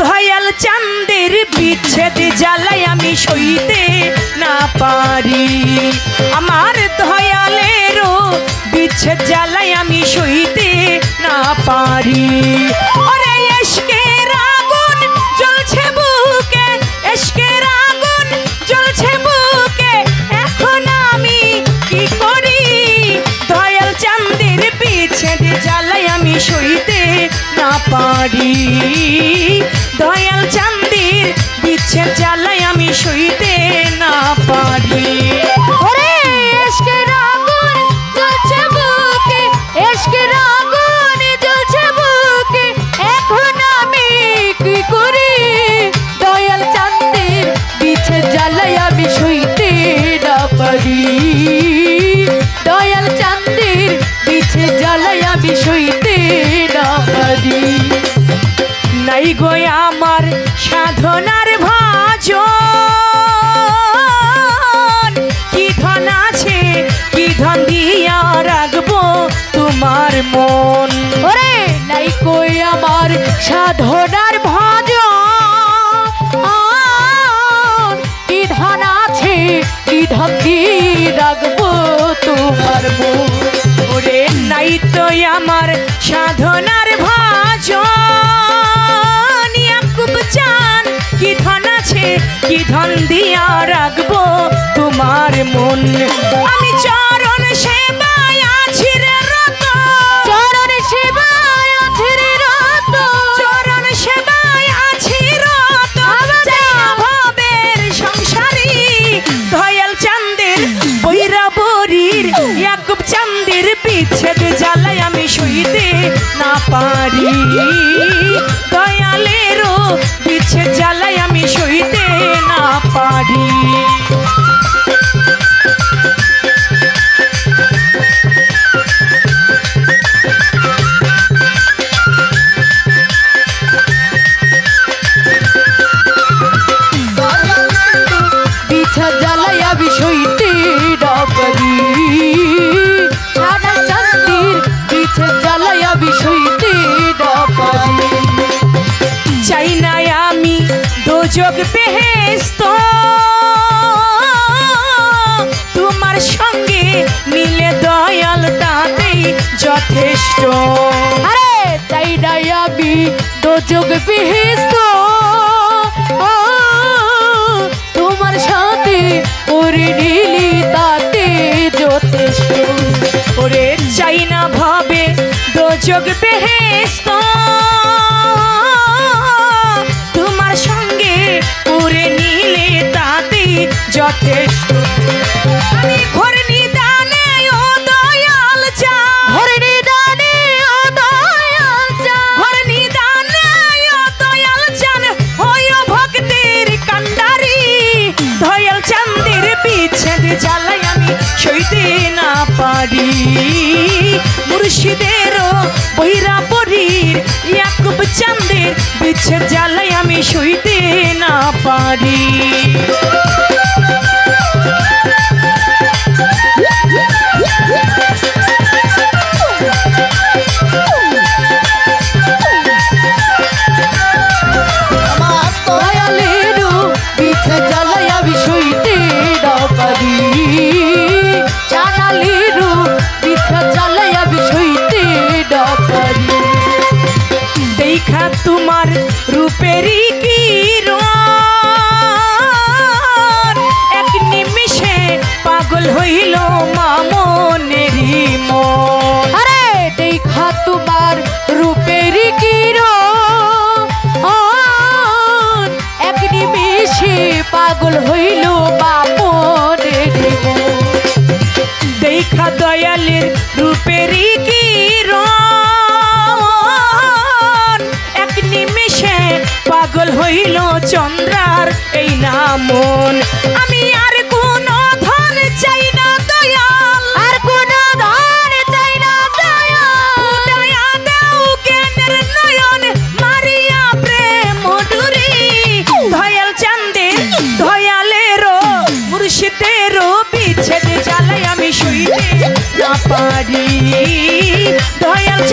দয়াল চাঁদের বিচ্ছেদ জ্বালাই আমি সইতে না পারি। আমার দয়ালেরও বিচ্ছেদ জ্বালাই আমি সইতে না পারি। ওরে এখন আমি করি? বিচ্ছেদ জ্বালাই আমি সইতে না পারি। নাই গো আমার সাধনার ভাজন। কি ধন আছে কি ধন দিয়া রাখব তোমার মন? ওরে! নাই কই আমার সাধনার ভজ কি ধান আছে কি ধান দিয়ে রাখব তোমার মন? ওরে নাই তো আমার সাধনার ভাজন। কি ধন দিয়া রাখব তোমার মন। আমি চরণ দয়ালেরও পিছে জ্বালাই আমি সইতে না পারি। দোজক বেহেস্ত তোমার সঙ্গে মিলে দয়াল তাতেই যথেষ্ট। আরে, তাই নাই আমি দোযোগ বিহিস্ত তোমার সাথে করে নিলি তাতে যথেষ্ট। ওরে চাই না ভাবে দোজক বেহেস্ত চান্দের বিচ্ছেদ জ্বালাই আমি শুইতে না পারি। পাগল হইল চন্দ্রার এই নামন। আমি আর কোন ধন চাই না দয়াল। আর কোন ধন চাই না দয়া দয়া দাও জ্ঞানের নয়ন মারিয়া প্রেম ডুরি দয়াল চাঁদের দয়ালেরও মুর্শিদেরও বিচ্ছেদ জ্বালাই আমি সইতে না পারি। দয়াল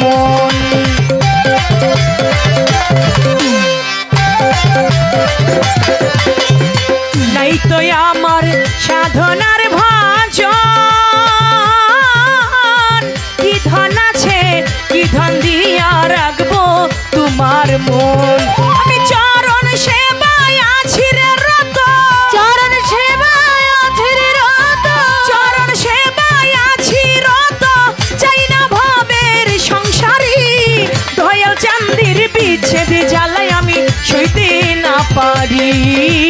মন Thank you. নেই।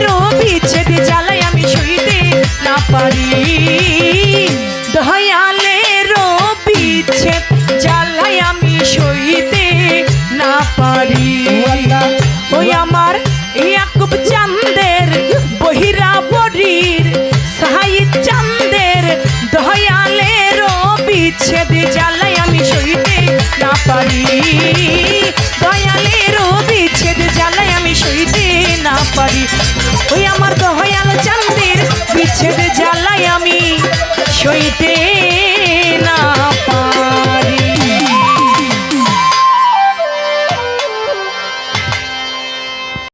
প্রেমেরও বিচ্ছেদ জ্বালাই আমি শুইতে না পারি। দয়ালেরও বিচ্ছেদ জ্বালাই আমি শুইতে না ওই আমার তো হয়ে দহয়াল চান্দির বিচ্ছেদ